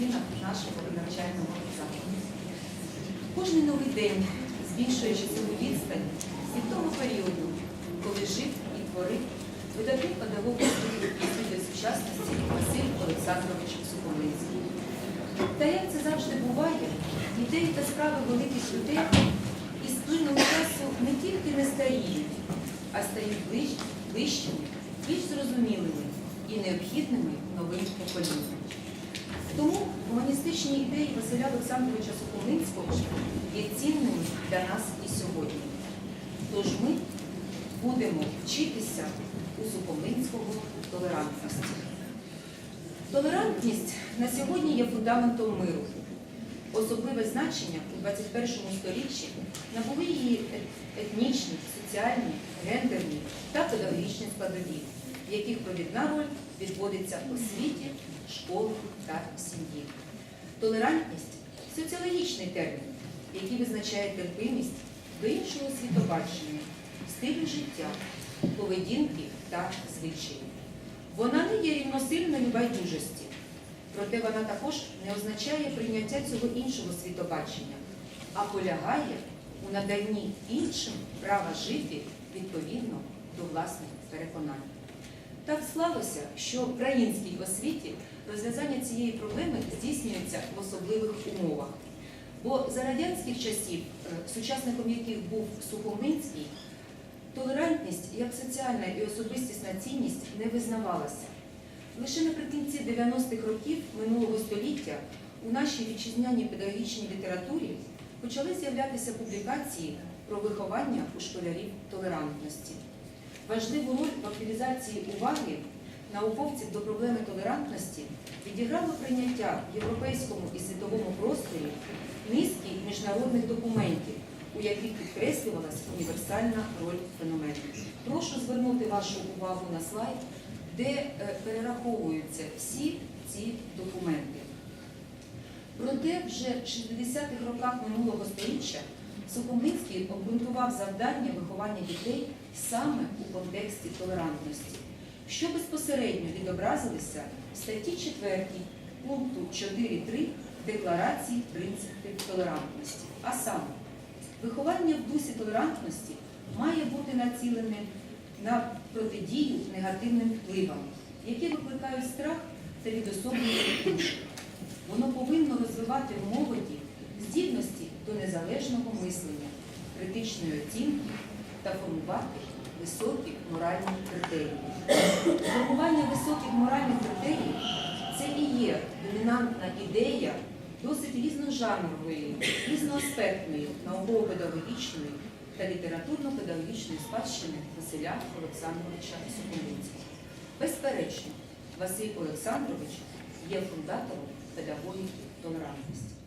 стінах нашого навчального закладу. Кожний новий день, збільшуючи цю відстань від того періоду, коли жив і творив видатний педагог освіти сучасності Василь Олександрович Суховинський. Та як це завжди буває, ідеї та справи великих людей із плином часу не тільки не старіють, а стають ближчими, більш зрозумілими і необхідними гуманістичні ідеї Василя Олександровича Сухомлинського є цінними для нас і сьогодні. Тож ми будемо вчитися у Сухомлинського толерантності. Толерантність на сьогодні є фундаментом миру. Особливе значення у 21 сторіччі набули її етнічні, соціальні, гендерні та педагогічні складові, в яких провідна роль відводиться освіті, школах та сім'ї. Толерантність соціологічний термін, який визначає терпимість до іншого світобачення, стилю життя, поведінки та звичаїв. Вона не є рівносильною байдужості, проте вона також не означає прийняття цього іншого світобачення, а полягає у наданні іншим права жити відповідно до власних переконань. Так склалося, що в українській освіті розв'язання цієї проблеми здійснюється в особливих умовах. Бо за радянських часів, е, сучасником яких був Сухомлинський, толерантність як соціальна і особистісна цінність не визнавалася. Лише наприкінці 90-х років минулого століття у нашій вітчизняній педагогічній літературі почали з'являтися публікації про виховання у школярів толерантності. Важливу роль в активізації уваги науковців до проблеми толерантності відіграло прийняття в європейському і світовому просторі низки міжнародних документів, у яких підкреслювалася універсальна роль феномену. Прошу звернути вашу увагу на слайд, де е, перераховуються всі ці документи. Проте вже в 60-х роках минулого століття Сухомлинський обґрунтував завдання виховання дітей саме у контексті толерантності, що безпосередньо відобразилися в статті 4 пункту 4.3 Декларації принципів толерантності. А саме, виховання в дусі толерантності має бути націлене на протидію негативним впливам, які викликають страх та відособлюють душу. Воно повинно розвивати в молоді здібності до незалежного мислення, критичної оцінки та формувати високі моральні критерії. Формування високих моральних критерій це і є домінантна ідея досить різножанрової, різноаспектної науково-педагогічної та літературно-педагогічної спадщини Василя Олександровича Сухомлинського. Безперечно, Василь Олександрович є фундатором педагогіки толерантності.